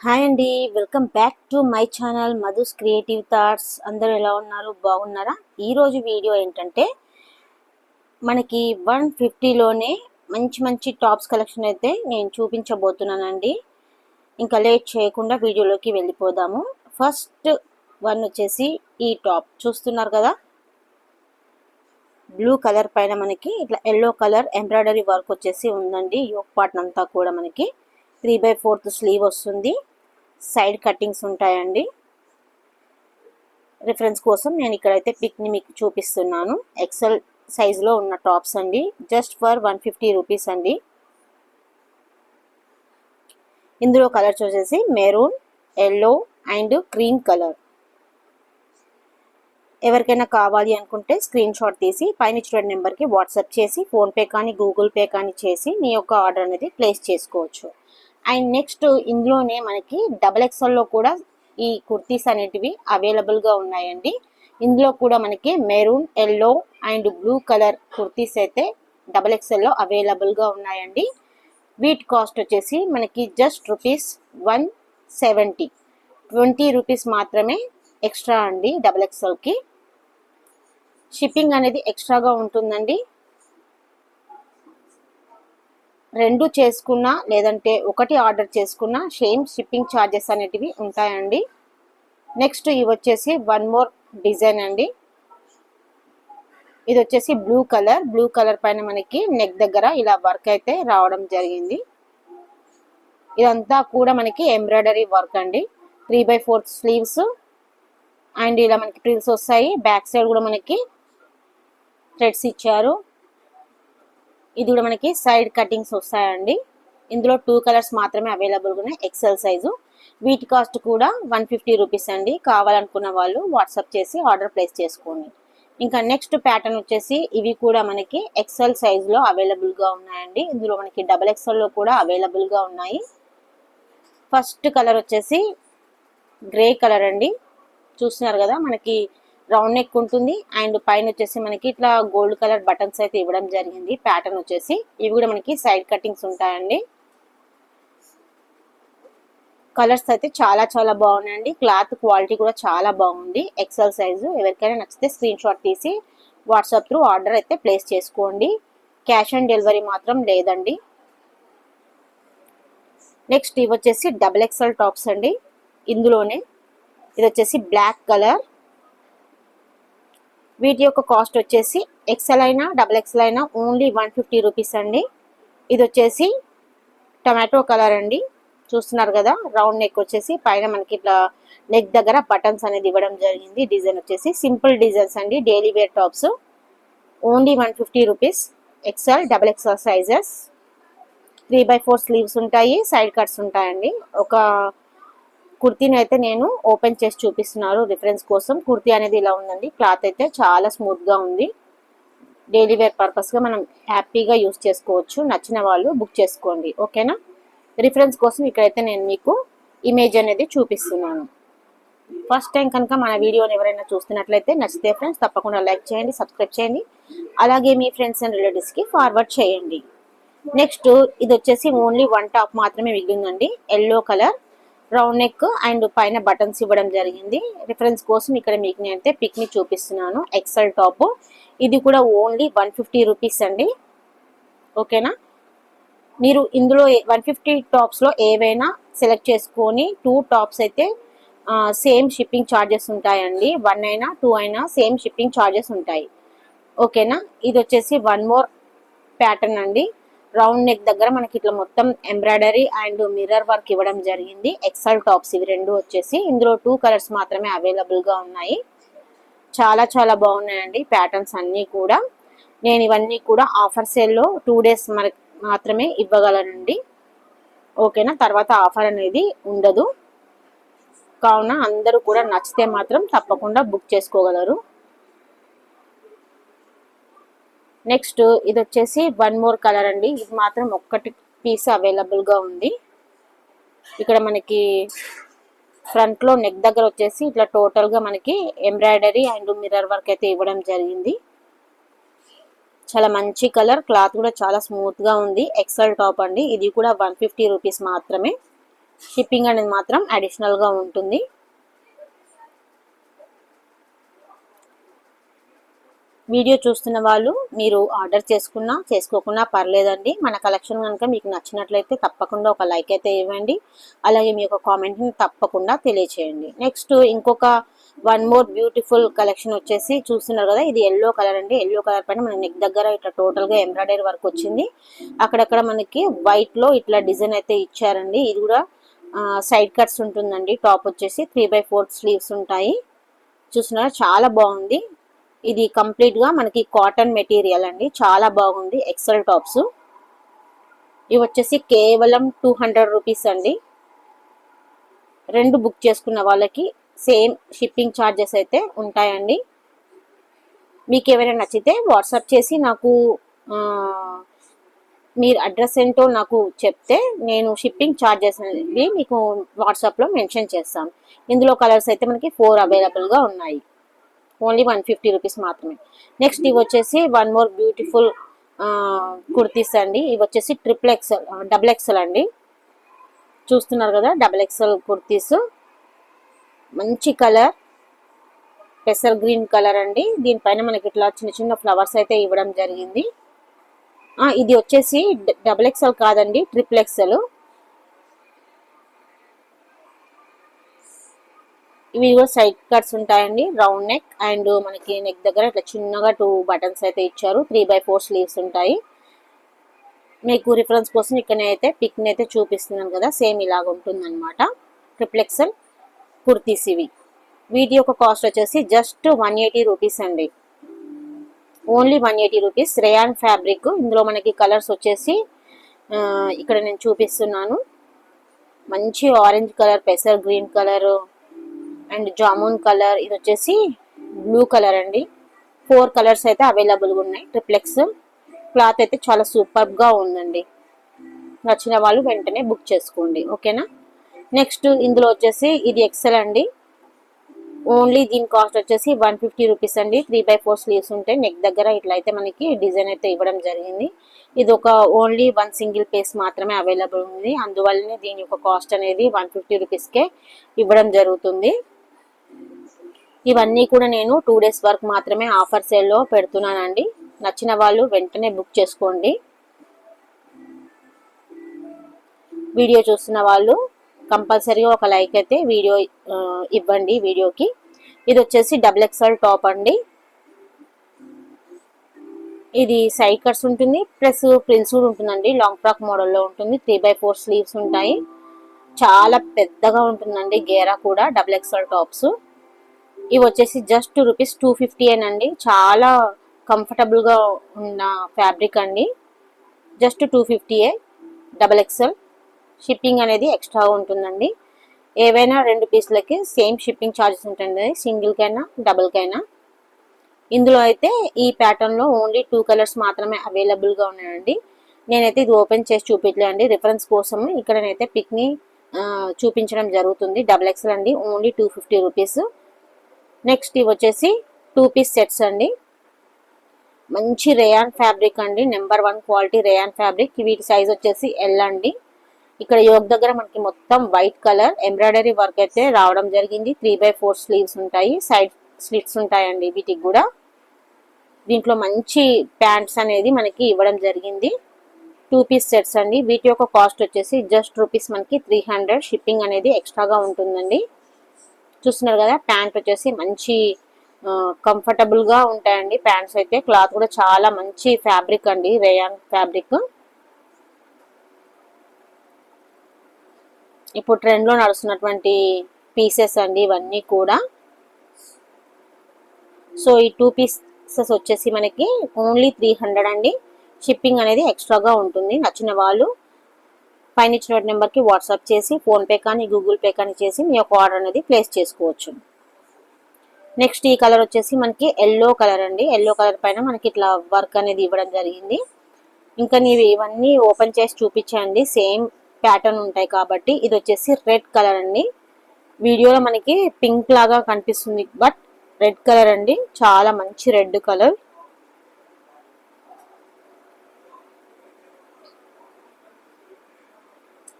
Hi అండి welcome back to my channel Madhu's creative thoughts. అందరూ ఎలా ఉన్నారు? బాగున్నారా? ఈరోజు వీడియో ఏంటంటే మనకి వన్ ఫిఫ్టీలోనే మంచి మంచి టాప్స్ కలెక్షన్ అయితే నేను చూపించబోతున్నానండి. ఇంకా లేట్ చేయకుండా వీడియోలోకి వెళ్ళిపోదాము. ఫస్ట్ వన్ వచ్చేసి ఈ టాప్. చూస్తున్నారు కదా? బ్లూ కలర్ పైన మనకి ఇట్లా ఎల్లో కలర్ ఎంబ్రాయిడరీ వర్క్ వచ్చేసి ఉందండి. యోక్ పార్ట్ అంతా కూడా మనకి త్రీ బై ఫోర్త్ స్లీవ్ వస్తుంది. సైడ్ కట్టింగ్స్ ఉంటాయండి. రిఫరెన్స్ కోసం నేను ఇక్కడైతే పిక్ని మీకు చూపిస్తున్నాను. ఎక్సెల్ సైజులో ఉన్న టాప్స్ అండి. Just for one fifty rupees అండి. ఇందులో కలర్స్ వచ్చేసి maroon yellow and cream colour ఎవరికైనా కావాలి అనుకుంటే స్క్రీన్ షాట్ తీసి పైన ఇచ్చిన నెంబర్కి వాట్సాప్ చేసి ఫోన్పే కానీ గూగుల్ పే కానీ చేసి మీ యొక్క ఆర్డర్ అనేది ప్లేస్ చేసుకోవచ్చు. అండ్ నెక్స్ట్ ఇందులోనే మనకి డబల్ ఎక్స్ఎల్లో కూడా ఈ కుర్తీస్ అనేటివి అవైలబుల్గా ఉన్నాయండి. ఇందులో కూడా మనకి maroon yellow and blue colour kurtis అయితే డబల్ ఎక్స్ఎల్లో అవైలబుల్గా ఉన్నాయండి. వీటి కాస్ట్ వచ్చేసి మనకి just rupees one seventy twenty rupees మాత్రమే ఎక్స్ట్రా అండి డబల్ ఎక్స్ఎల్కి షిప్పింగ్ అనేది ఎక్స్ట్రాగా ఉంటుందండి. రెండు చేసుకున్నా లేదంటే ఒకటి ఆర్డర్ చేసుకున్నా సేమ్ షిప్పింగ్ ఛార్జెస్ అనేటివి ఉంటాయండి. నెక్స్ట్ ఇవి వచ్చేసి వన్ మోర్ డిజైన్ అండి. ఇది వచ్చేసి బ్లూ కలర్. బ్లూ కలర్ పైన మనకి నెక్ దగ్గర ఇలా వర్క్ అయితే రావడం జరిగింది. ఇదంతా కూడా మనకి ఎంబ్రాయిడరీ వర్క్ అండి. Three by fourth sleeves. And ఇలా మనకి ప్రిల్స్ వస్తాయి. బ్యాక్ సైడ్ కూడా మనకి థ్రెడ్స్ ఇచ్చారు. ఇది కూడా మనకి సైడ్ కటింగ్స్ వస్తాయండి. ఇందులో టూ కలర్స్ మాత్రమే అవైలబుల్గా ఉన్నాయి ఎక్సెల్ సైజు వీటి కాస్ట్ కూడా వన్ ఫిఫ్టీ రూపీస్ అండి. కావాలనుకున్న వాళ్ళు వాట్సాప్ చేసి ఆర్డర్ ప్లేస్ చేసుకోండి. ఇంకా నెక్స్ట్ ప్యాటర్న్ వచ్చేసి ఇవి కూడా మనకి ఎక్సెల్ సైజులో అవైలబుల్గా ఉన్నాయండి. ఇందులో మనకి డబల్ ఎక్సెల్లో కూడా అవైలబుల్గా ఉన్నాయి. ఫస్ట్ కలర్ వచ్చేసి గ్రే కలర్ అండి. చూస్తున్నారు కదా మనకి రౌండ్ నెక్ ఉంటుంది. అండ్ పైన వచ్చేసి మనకి ఇట్లా గోల్డ్ కలర్ బటన్స్ అయితే ఇవ్వడం జరిగింది. ప్యాటర్న్ వచ్చేసి ఇవి కూడా మనకి సైడ్ కటింగ్స్ ఉంటాయండి. కలర్స్ అయితే చాలా చాలా బాగున్నాయండి. క్లాత్ క్వాలిటీ కూడా చాలా బాగుంది. ఎక్సెల్ సైజు ఎవరికైనా నచ్చితే స్క్రీన్ షాట్ తీసి వాట్సాప్ త్రూ ఆర్డర్ అయితే ప్లేస్ చేసుకోండి. క్యాష్ ఆన్ డెలివరీ మాత్రం లేదండి. నెక్స్ట్ ఇవి వచ్చేసి డబుల్ ఎక్సెల్ టాప్స్ అండి. ఇందులోనే ఇది వచ్చేసి బ్లాక్ కలర్. వీటి యొక్క కాస్ట్ వచ్చేసి ఎక్సెల్ అయినా డబుల్ ఎక్సెల్ అయినా ఓన్లీ వన్ ఫిఫ్టీ రూపీస్ అండి. ఇది వచ్చేసి టమాటో కలర్ అండి. చూస్తున్నారు కదా రౌండ్ నెక్ వచ్చేసి పైన మనకి ఇట్లా నెక్ దగ్గర బటన్స్ అనేది ఇవ్వడం జరిగింది. డిజైన్ వచ్చేసి సింపుల్ డిజైన్స్ అండి. Daily wear tops only one fifty rupees XL double XL sizes three by four sleeves ఉంటాయి. సైడ్ కట్స్ ఉంటాయండి. ఒక కుర్తీని అయితే నేను ఓపెన్ చేసి చూపిస్తున్నాను రిఫరెన్స్ కోసం. కుర్తీ అనేది ఇలా ఉందండి. క్లాత్ అయితే చాలా స్మూత్గా ఉంది. డైలీ వేర్ పర్పస్గా మనం హ్యాపీగా యూస్ చేసుకోవచ్చు. నచ్చిన వాళ్ళు బుక్ చేసుకోండి. ఓకేనా? రిఫరెన్స్ కోసం ఇక్కడైతే నేను మీకు ఇమేజ్ అనేది చూపిస్తున్నాను. ఫస్ట్ టైం కనుక మన వీడియోని ఎవరైనా చూస్తున్నట్లయితే నచ్చితే ఫ్రెండ్స్ తప్పకుండా లైక్ చేయండి సబ్స్క్రైబ్ చేయండి. అలాగే మీ ఫ్రెండ్స్ అండ్ రిలేటివ్స్కి ఫార్వర్డ్ చేయండి. నెక్స్ట్ ఇది వచ్చేసి ఓన్లీ వన్ టాప్ మాత్రమే మిగిలిందండి. Yellow colour round neck and పైన బటన్స్ ఇవ్వడం జరిగింది. రిఫరెన్స్ కోసం ఇక్కడ మీకు నేనైతే పిక్ని చూపిస్తున్నాను. XL top. ఇది కూడా ఓన్లీ వన్ ఫిఫ్టీ రూపీస్ అండి. ఓకేనా? మీరు ఇందులో వన్ ఫిఫ్టీ టాప్స్లో ఏవైనా సెలెక్ట్ చేసుకొని టూ టాప్స్ అయితే సేమ్ షిప్పింగ్ ఛార్జెస్ ఉంటాయండి. వన్ అయినా టూ అయినా సేమ్ షిప్పింగ్ ఛార్జెస్ ఉంటాయి. ఓకేనా? ఇది వచ్చేసి వన్ మోర్ ప్యాటర్న్ అండి. రౌండ్ నెక్ దగ్గర మనకి ఇట్లా మొత్తం ఎంబ్రాయిడరీ అండ్ మిర్రర్ వర్క్ ఇవ్వడం జరిగింది. ఎక్సల్ టాప్స్ ఇవి రెండు వచ్చేసి. ఇందులో టూ కలర్స్ మాత్రమే అవైలబుల్గా ఉన్నాయి. చాలా చాలా బాగున్నాయండి ప్యాటర్న్స్ అన్నీ కూడా. నేను ఇవన్నీ కూడా ఆఫర్ సేల్లో టూ డేస్ మనకి మాత్రమే ఇవ్వగలనండి. ఓకేనా తర్వాత ఆఫర్ అనేది ఉండదు. కావున అందరూ కూడా నచ్చితే మాత్రం తప్పకుండా బుక్ చేసుకోగలరు. నెక్స్ట్ ఇది వచ్చేసి వన్ మోర్ కలర్ అండి. ఇది మాత్రం ఒక్కటి పీస్ అవైలబుల్గా ఉంది. ఇక్కడ మనకి ఫ్రంట్లో నెక్ దగ్గర వచ్చేసి ఇట్లా టోటల్గా మనకి ఎంబ్రాయిడరీ అండ్ మిర్రర్ వర్క్ అయితే ఇవ్వడం జరిగింది. చాలా మంచి కలర్ క్లాత్ కూడా చాలా స్మూత్గా ఉంది. ఎక్సెల్ టాప్ అండి. ఇది కూడా వన్ ఫిఫ్టీ రూపీస్ మాత్రమే. షిప్పింగ్ అనేది మాత్రం అడిషనల్గా ఉంటుంది. వీడియో చూస్తున్న వాళ్ళు మీరు ఆర్డర్ చేసుకున్నా చేసుకోకున్నా పర్లేదండి. మన కలెక్షన్ కనుక మీకు నచ్చినట్లయితే తప్పకుండా ఒక లైక్ అయితే ఇవ్వండి. అలాగే మీ యొక్క కామెంట్ని తప్పకుండా తెలియచేయండి. నెక్స్ట్ ఇంకొక వన్ మోర్ బ్యూటిఫుల్ కలెక్షన్ వచ్చేసి చూస్తున్నారు కదా ఇది ఎల్లో కలర్ అండి. ఎల్లో కలర్ పైన మన నెక్ దగ్గర ఇట్లా టోటల్గా ఎంబ్రాయిడరీ వర్క్ వచ్చింది. అక్కడక్కడ మనకి వైట్లో ఇట్లా డిజైన్ అయితే ఇచ్చారండి. ఇది కూడా సైడ్ కట్స్ ఉంటుందండి. టాప్ వచ్చేసి త్రీ బై ఫోర్త్ స్లీవ్స్ ఉంటాయి. చూస్తున్నారా? చాలా బాగుంది. ఇది కంప్లీట్గా మనకి కాటన్ మెటీరియల్ అండి. చాలా బాగుంది. XL tops. ఇవి వచ్చేసి కేవలం టూ హండ్రెడ్ రూపీస్ అండి. రెండు బుక్ చేసుకున్న వాళ్ళకి సేమ్ షిప్పింగ్ ఛార్జెస్ అయితే ఉంటాయండి. మీకు ఏమైనా నచ్చితే వాట్సాప్ చేసి నాకు మీరు అడ్రస్ ఏంటో నాకు చెప్తే నేను షిప్పింగ్ ఛార్జెస్ అనేవి మీకు వాట్సాప్లో మెన్షన్ చేస్తాను. ఇందులో కలర్స్ అయితే మనకి ఫోర్ అవైలబుల్గా ఉన్నాయి. ఓన్లీ వన్ ఫిఫ్టీ రూపీస్ మాత్రమే. నెక్స్ట్ ఇవి వచ్చేసి వన్ మోర్ బ్యూటిఫుల్ కుర్తీస్ అండి. ఇవి వచ్చేసి ట్రిపుల్ ఎక్సెల్ డబుల్ ఎక్సెల్ అండి. చూస్తున్నారు కదా డబుల్ ఎక్సెల్ కుర్తీస్. మంచి కలర్ పెసర్ గ్రీన్ కలర్ అండి. దీనిపైన మనకి ఇట్లా చిన్న చిన్న ఫ్లవర్స్ అయితే ఇవ్వడం జరిగింది. ఇది వచ్చేసి డబుల్ ఎక్సెల్ కాదండి ట్రిపుల్ ఎక్సెల్ ఇవి కూడా సైడ్ కట్స్ ఉంటాయండి రౌండ్ నెక్ అండ్ మనకి నెక్ దగ్గర ఇట్లా చిన్నగా టూ బటన్స్ అయితే ఇచ్చారు. త్రీ బై ఫోర్ స్లీవ్స్ ఉంటాయి. మీకు రిఫరెన్స్ కోసం ఇక్కడ అయితే పిక్ని అయితే చూపిస్తున్నాను కదా సేమ్ ఇలాగ ఉంటుంది అనమాట ట్రిప్లెక్సల్ కుర్తీస్ ఇవి. వీటి యొక్క కాస్ట్ వచ్చేసి జస్ట్ వన్ ఎయిటీ రూపీస్ అండి. Only one eighty rupees rayon fabric ఇందులో మనకి కలర్స్ వచ్చేసి ఇక్కడ నేను చూపిస్తున్నాను. మంచి orange colour పెసర్ green colour and jamun colour ఇది వచ్చేసి బ్లూ కలర్ అండి. ఫోర్ కలర్స్ అయితే అవైలబుల్గా ఉన్నాయి. ట్రిప్లెక్స్. క్లాత్ అయితే చాలా సూపర్గా ఉందండి. నచ్చిన వాళ్ళు వెంటనే బుక్ చేసుకోండి. ఓకేనా? నెక్స్ట్ ఇందులో వచ్చేసి ఇది ఎక్సెల్ అండి. ఓన్లీ దీని కాస్ట్ వచ్చేసి వన్ ఫిఫ్టీ రూపీస్ అండి. త్రీ బై ఫోర్ స్లీవ్స్ ఉంటాయి నెక్ దగ్గర ఇట్లా అయితే మనకి డిజైన్ అయితే ఇవ్వడం జరిగింది. ఇది ఒక ఓన్లీ వన్ సింగిల్ పీస్ మాత్రమే అవైలబుల్ ఉంది. అందువల్లనే దీని యొక్క కాస్ట్ అనేది వన్ ఫిఫ్టీ రూపీస్కే ఇవ్వడం జరుగుతుంది. ఇవన్నీ కూడా నేను టూ డేస్ వరకు మాత్రమే ఆఫర్ సేల్లో పెడుతున్నానండి. నచ్చిన వాళ్ళు వెంటనే బుక్ చేసుకోండి. వీడియో చూస్తున్న వాళ్ళు కంపల్సరీగా ఒక లైక్ అయితే వీడియో ఇవ్వండి వీడియోకి. ఇది వచ్చేసి డబుల్ ఎక్స్ఎల్ టాప్ అండి. ఇది సైడ్ కట్స్ ఉంటుంది ప్లస్ ప్రిన్స్ కూడా ఉంటుందండి. లాంగ్ ఫ్రాక్ మోడల్లో ఉంటుంది త్రీ బై ఫోర్ స్లీవ్స్ ఉంటాయి. చాలా పెద్దగా ఉంటుందండి గేరా కూడా డబుల్ ఎక్స్ఎల్ టాప్స్ ఇవి వచ్చేసి జస్ట్ రూపీస్ టూ ఫిఫ్టీ అండి చాలా కంఫర్టబుల్గా ఉన్న ఫ్యాబ్రిక్ అండి. జస్ట్ టూ ఫిఫ్టీయే డబల్ ఎక్సెల్ షిప్పింగ్ అనేది ఎక్స్ట్రా ఉంటుందండి. ఏవైనా రెండు పీసులకి సేమ్ షిప్పింగ్ ఛార్జెస్ ఉంటుంది సింగిల్కైనా డబుల్కైనా ఇందులో అయితే ఈ ప్యాటర్న్లో ఓన్లీ టూ కలర్స్ మాత్రమే అవైలబుల్గా ఉన్నాయండి. నేనైతే ఇది ఓపెన్ చేసి చూపించలేండి రిఫరెన్స్ కోసం ఇక్కడ నేనైతే పిక్ని చూపించడం జరుగుతుంది. డబల్ ఎక్స్ఎల్ అండి. Only two fifty rupees next ఇవి వచ్చేసి టూ పీస్ సెట్స్ అండి. మంచి రేయాన్ ఫ్యాబ్రిక్ అండి. Number one quality rayon fabric. వీటి సైజ్ వచ్చేసి ఎల్ అండి. ఇక్కడ యోగ్ దగ్గర మనకి మొత్తం వైట్ కలర్. ఎంబ్రాయిడరీ వర్క్ అయితే రావడం జరిగింది. త్రీ బై ఫోర్ స్లీవ్స్ ఉంటాయి. సైడ్ స్లిట్స్ ఉంటాయండి వీటికి కూడా. దీంట్లో మంచి ప్యాంట్స్ అనేది మనకి ఇవ్వడం జరిగింది. టూ పీస్ సెట్స్ అండి. వీటి యొక్క కాస్ట్ వచ్చేసి జస్ట్ రూపీస్ మనకి త్రీ హండ్రెడ్. షిప్పింగ్ అనేది ఎక్స్ట్రాగా ఉంటుందండి. చూస్తున్నారు కదా ప్యాంట్ వచ్చేసి మంచి కంఫర్టబుల్గా ఉంటాయండి. ప్యాంట్స్ అయితే క్లాత్ కూడా చాలా మంచి ఫ్యాబ్రిక్ అండి రేయాన్ ఫ్యాబ్రిక్ ఇప్పుడు ట్రెండ్లో నడుస్తున్నటువంటి పీసెస్ అండి ఇవన్నీ కూడా. సో ఈ టూ పీసెస్ వచ్చేసి మనకి ఓన్లీ త్రీ హండ్రెడ్ అండి. షిప్పింగ్ అనేది ఎక్స్ట్రాగా ఉంటుంది నచ్చిన వాళ్ళు పైన ఇచ్చిన నెంబర్కి వాట్సాప్ చేసి ఫోన్పే కానీ గూగుల్ పే కానీ చేసి మీ యొక్క ఆర్డర్ అనేది ప్లేస్ చేసుకోవచ్చు. నెక్స్ట్ ఈ కలర్ వచ్చేసి మనకి ఎల్లో కలర్ అండి. ఎల్లో కలర్ పైన మనకి ఇట్లా వర్క్ అనేది ఇవ్వడం జరిగింది. ఇంకా నీవి ఇవన్నీ ఓపెన్ చేసి చూపించండి సేమ్ ప్యాటర్న్ ఉంటాయి కాబట్టి ఇది వచ్చేసి రెడ్ కలర్ అండి. వీడియోలో మనకి పింక్ లాగా కనిపిస్తుంది బట్ రెడ్ కలర్ అండి. చాలా మంచి రెడ్ కలర్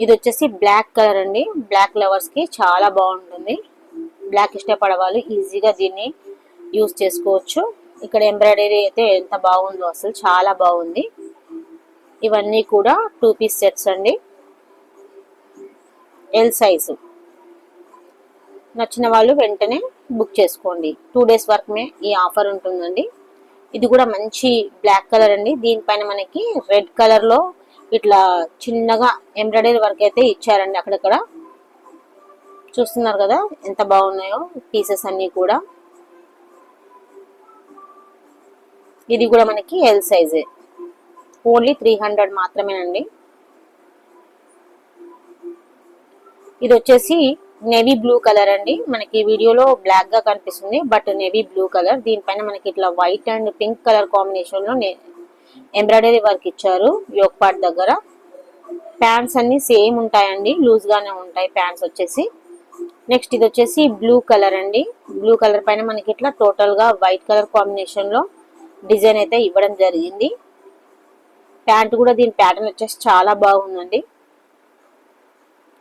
ఇది వచ్చేసి బ్లాక్ కలర్ అండి. బ్లాక్ లవర్స్కి చాలా బాగుంటుంది. బ్లాక్ ఇష్టపడే వాళ్ళు ఈజీగా దీన్ని యూస్ చేసుకోవచ్చు. ఇక్కడ ఎంబ్రాయిడరీ అయితే ఎంత బాగుందో అసలు చాలా బాగుంది. ఇవన్నీ కూడా టూ పీస్ సెట్స్ అండి. ఎల్ సైజు నచ్చిన వాళ్ళు వెంటనే బుక్ చేసుకోండి. టూ డేస్ వరకుమే ఈ ఆఫర్ ఉంటుందండి. ఇది కూడా మంచి బ్లాక్ కలర్ అండి. దీనిపైన మనకి రెడ్ కలర్లో ఇట్లా చిన్నగా ఎంబ్రాయిడరీ వర్క్ అయితే ఇచ్చారండి అక్కడక్కడ. చూస్తున్నారు కదా ఎంత బాగున్నాయో పీసెస్ అన్ని కూడా. ఇది కూడా మనకి ఎల్ సైజే ఓన్లీ త్రీ హండ్రెడ్ మాత్రమేనండి. ఇది వచ్చేసి నేవీ బ్లూ కలర్ అండి. మనకి వీడియోలో బ్లాక్గా కనిపిస్తుంది బట్ నేవీ బ్లూ కలర్ దీనిపైన మనకి ఇట్లా వైట్ అండ్ పింక్ కలర్ కాంబినేషన్లో ఎంబ్రాయిడరీ వర్క్ ఇచ్చారు యోక్ పార్ట్ దగ్గర. ప్యాంట్స్ అన్ని సేమ్ ఉంటాయండి లూజ్గానే ఉంటాయి ప్యాంట్స్ వచ్చేసి. నెక్స్ట్ ఇది వచ్చేసి బ్లూ కలర్ అండి. బ్లూ కలర్ పైన మనకి ఇట్లా టోటల్గా వైట్ కలర్ కాంబినేషన్లో డిజైన్ అయితే ఇవ్వడం జరిగింది. ప్యాంట్ కూడా దీని ప్యాటర్న్ వచ్చేసి చాలా బాగుందండి.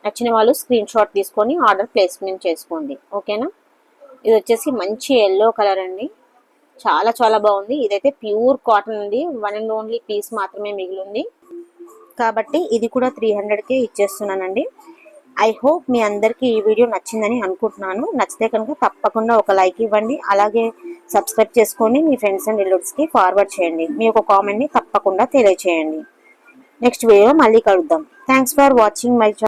నచ్చిన వాళ్ళు స్క్రీన్ షాట్ తీసుకొని ఆర్డర్ ప్లేస్మెంట్ చేసుకోండి. ఓకేనా ఇది వచ్చేసి మంచి ఎల్లో కలర్ అండి. చాలా చాలా బాగుంది. ఇదైతే ప్యూర్ కాటన్ అండి. వన్ అండ్ ఓన్లీ పీస్ మాత్రమే మిగిలింది. కాబట్టి ఇది కూడా త్రీ హండ్రెడ్కే ఇచ్చేస్తున్నానండి. ఐ హోప్ మీ అందరికీ ఈ వీడియో నచ్చిందని అనుకుంటున్నాను. నచ్చితే కనుక తప్పకుండా ఒక లైక్ ఇవ్వండి. అలాగే సబ్స్క్రైబ్ చేసుకొని మీ ఫ్రెండ్స్ అండ్ రిలేటివ్స్కి ఫార్వర్డ్ చేయండి. మీ యొక్క కామెంట్ని తప్పకుండా తెలియచేయండి. నెక్స్ట్ వీడియో మళ్ళీ కలుద్దాం. Thanks for watching my